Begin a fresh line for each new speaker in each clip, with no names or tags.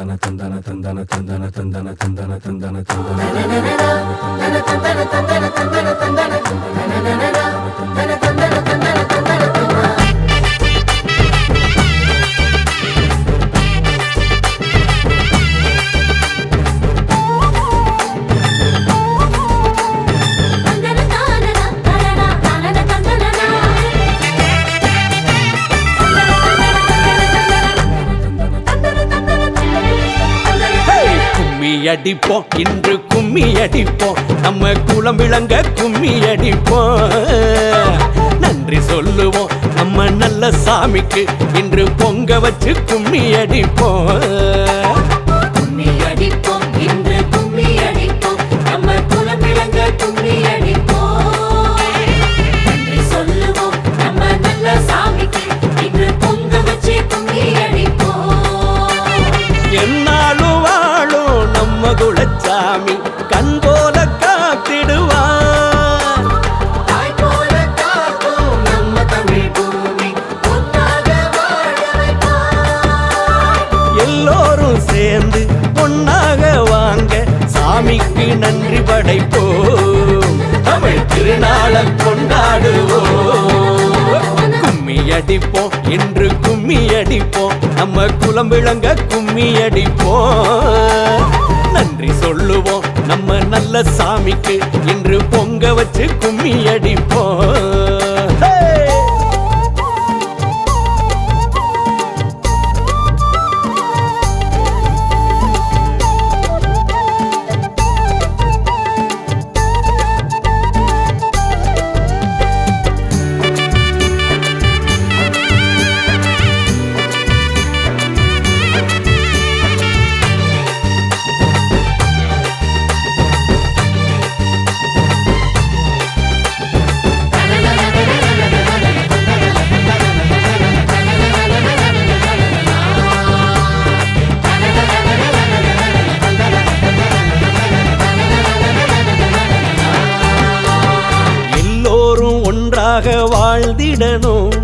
தந்தன தந்தன தந்தன தந்தன தந்தன தந்தன தந்தன தந்தன
கும்மி அடிப்போம் இன்று கும்மி அடிப்போம் நம்ம குளம் விளங்க கும்மி அடிப்போம் நன்றி சொல்லுவோம். நம்ம நல்ல சாமிக்கு இன்று பொங்க வச்சு கும்மி அடிப்போம்
சாமிக்கு
நன்றி படைப்போம். தமிழ் திருநாளை கொண்டாடுவோம். கும்மி அடிப்போம் என்று கும்மி அடிப்போம். நம்ம குலம் விளங்க கும்மி அடிப்போம். நன்றி சொல்லுவோம் நம்ம நல்ல சாமிக்கு. என்று பொங்க வச்சு கும்மி அடிப்போம். எல்லோரும் வாழ்ந்திடணும்.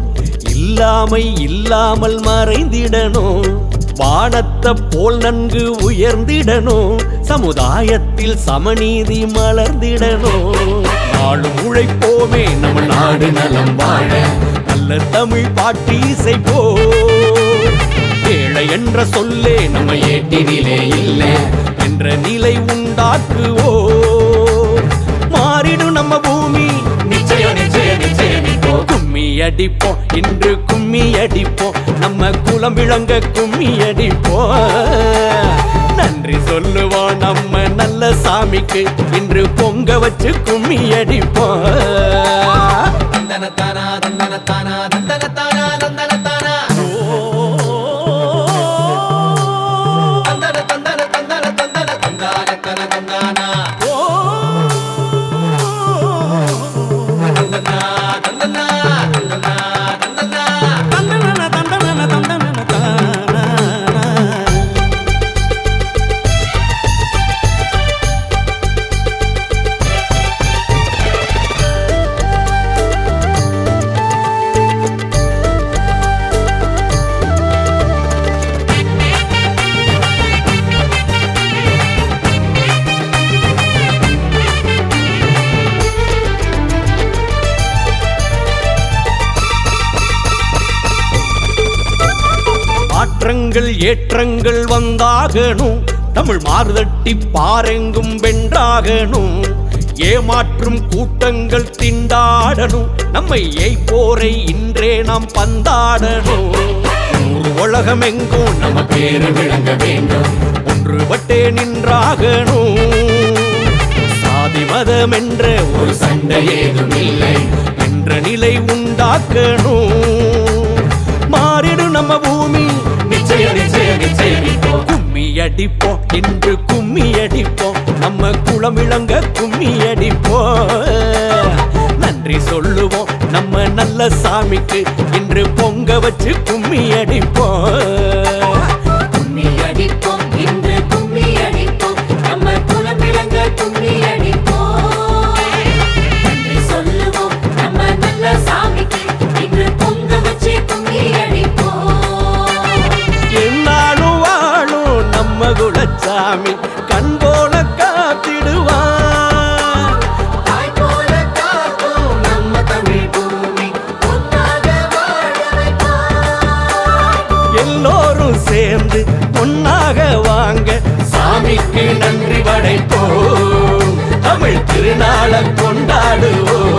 இல்லாமை இல்லாமல் மறைந்திடணும். வானத்தை போல் நன்கு உயர்ந்திடணும். சமுதாயத்தில் சமநீதி மலர்ந்திடணும். நாளும் உழைப்போமே நம்ம நாடு நலம் வாழ. நல்ல தமிழ் பாட்டு இசைப்போ. ஏழை என்ற சொல்லே நம்ம ஏட்டினிலே இல்லை. என்ற நிலை உண்டாக்குவோ. அடிப்போம் இன்று கும்மி அடிப்போம் நம்ம குலம் விளங்க கும்மி அடிப்போம் நன்றி சொல்லுவோம் நம்ம நல்ல சாமிக்கு. இன்று பொங்க வச்சு கும்மி அடிப்போம்
தந்தனத்தானா தந்தனத்தானா தந்தனத்தானா
மாற்றங்கள் ஏற்றங்கள் வந்தாகணும். தமிழ் மாறுதட்டி பாரெங்கும் வென்றாகணும். ஏமாற்றும் கூட்டங்கள் திண்டாடணும். நம்மை ஏய்போரை இன்றே நாம் பந்தாடணும். ஊர் உலகம் எங்கும் நம்ம பேரு விளங்க வேண்டும். ஒன்றுபட்டே நின்றாகணும். சாதி மதம் என்ற ஒரு சண்டை ஏதும் இல்லை. என்ற நிலை உண்டாக்கணும். மாறிடும் நம்ம அடிப்போம் என்று கும்மி அடிப்போம் நம்ம குளம் கும்மி அடிப்போம் நன்றி சொல்லுவோம். நம்ம நல்ல சாமிக்கு இன்று பொங்க வச்சு கும்மி அடிப்போம்
ஆமீன் கண் போல எல்லோரும் சேர்ந்து ஒன்னாக வாங்க சாமிக்கு
நன்றி படைப்போம். தமிழ் திருநாள கொண்டாடுவோம்.